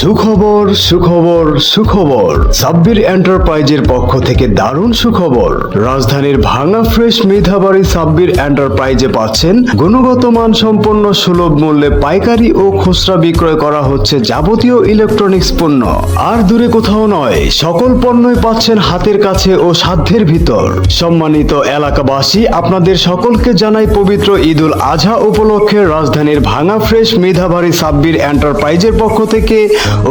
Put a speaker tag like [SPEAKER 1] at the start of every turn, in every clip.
[SPEAKER 1] সুখবর সুখবর সুখবর। সাব্বির এন্টারপ্রাইজের পক্ষ থেকে দারুণ সুখবর। রাজধানীর ভাঙা ফ্রেশ মেধাবাড়ি সাব্বির এন্টারপ্রাইজে পাচ্ছেন গুণগত মান সম্পন্ন সুলভ মূল্যে পাইকারি ও খুচরা বিক্রয় করা হচ্ছে যাবতীয় ইলেকট্রনিক্স পণ্য। আর দূরে কোথাও নয়, সকল পণ্যই পাচ্ছেন হাতের কাছে ও সাধ্যের ভিতর। সম্মানিত এলাকাবাসী, আপনাদের সকলকে জানাই পবিত্র ঈদুল আজহা উপলক্ষে রাজধানীর ভাঙা ফ্রেশ মেধাবাড়ি সাব্বির এন্টারপ্রাইজের পক্ষ থেকে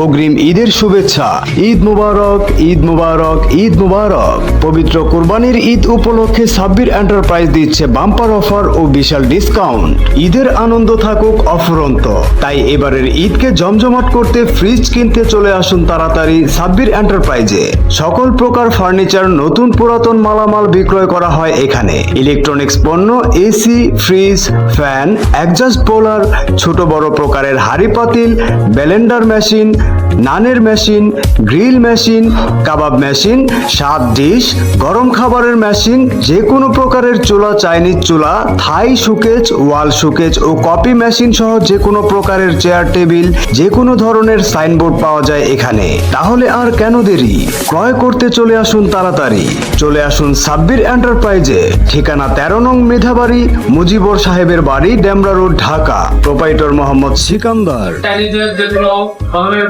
[SPEAKER 1] অগ্রিম ঈদের শুভেচ্ছা। ঈদ মুবারক ঈদ মুবারক ঈদ মুবারক। পবিত্র কুরবানির ঈদ উপলক্ষে সাব্বির এন্টারপ্রাইজ দিচ্ছে বাম্পার অফার ও বিশাল ডিসকাউন্ট। ঈদের আনন্দ থাকুক অফুরন্ত। তাই এবারের ঈদকে জমজমাট করতে ফ্রিজ কিনতে চলে আসুন তাড়াতাড়ি সাব্বির এন্টারপ্রাইজে। সকল প্রকার ফার্নিচার নতুন পুরাতন মালামাল বিক্রয় করা হয় এখানে। ইলেকট্রনিক্স পণ্য, এসি, ফ্রিজ, ফ্যান, অ্যাডজাস্ট পোলার ছোট বড় প্রকারের হাড়ি পাতিল blender machine Tschüss. নানের machine, grill machine, kebab machine, সাত ডিশ, গরম খাবারের মেশিন যে কোনো প্রকারের চুলা, চাইনিজ চুলা, থাই সুকেজ ওয়াল সুকেজ ও কপি মেশিন সহ যে কোনো প্রকারের চেয়ার টেবিল যে কোনো ধরনের সাইনবোর্ড পাওয়া যায় এখানে। তাহলে আর কেন দেরি? ক্রয় করতে চলে আসুন তাড়াতাড়ি। চলে আসুন সাব্বির এন্টারপ্রাইজে। ঠিকানা তেরো নং মেধাবাড়ি, মুজিবর সাহেবের বাড়ি, ডেমরা রোড, ঢাকা। প্রোপাইটর মোহাম্মদ সিকান্দার।
[SPEAKER 2] ধরনের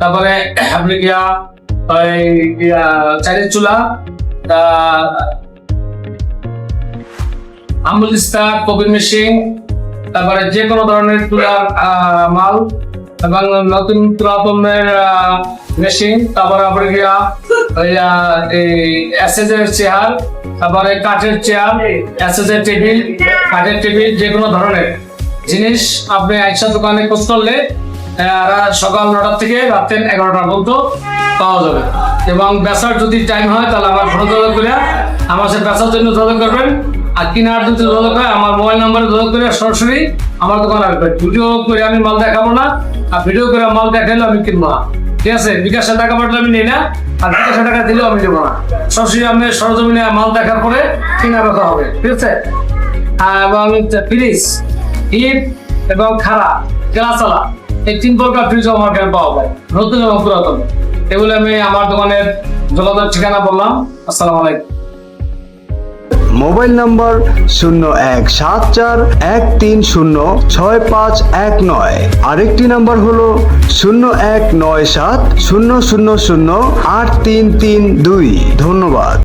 [SPEAKER 2] তারপরে আপনি গিয়া ওই চাইনিজ চুলা আমুল ইস্তা কবির মেশিন তারপরে যে কোনো ধরনের আহ, মাল এবং নতুন পুরাতনের মেশিন তারপরে আপনি গিয়া ওই আহ, এই এসএস এর চেয়ার তারপরে কাঠের চেয়ার এসএস এর টেবিল কাঠের টেবিল যে কোনো ধরনের জিনিস আপনি একসাথে দোকানে খোঁজ করলে সকাল নটা থেকে রাতের এগারোটা পর্যন্ত পাওয়া যাবে। এবং বেচার যদি টাইম হয়, তাহলে আমার ফোন যোগাযোগ করে আমার সাথে বেচার জন্য যোগাযোগ করবেন। আর কিনার যদি যোগাযোগ হয়, আমার মোবাইল নাম্বারে যোগাযোগ করে সরাসরি আমার দোকানে আসবেন। ভিডিও করে আমি মাল দেখাবো না, আর ভিডিও করে মাল দেখাইলে আমি কিনবো না। ঠিক আছে? বিকাশে টাকা পাঠালে আমি নিই না, আর বিকাশে টাকা দিলেও আমি দেবো না। সরাসরি আপনি সরজমিনে মাল দেখার পরে কিনা বেচা হবে। ঠিক আছে? এবং ফ্রিজ, হিট এবং খারা গ্লাসালা এই তিন প্রকার ফ্রিজ আমার এখানে পাওয়া যায়। নতুন এবং পুরাতন। এগুলো আমি আমার দোকানের যোগাযোগ ঠিকানা বললাম। আসসালামু আলাইকুম।
[SPEAKER 1] মোবাইল নম্বর শূন্য এক সাত চার এক তিন শূন্য ছয় পাঁচ এক নয়। আরেকটি নম্বর হল শূন্য এক নয় সাত শূন্য শূন্য শূন্য আট তিন তিন দুই। ধন্যবাদ।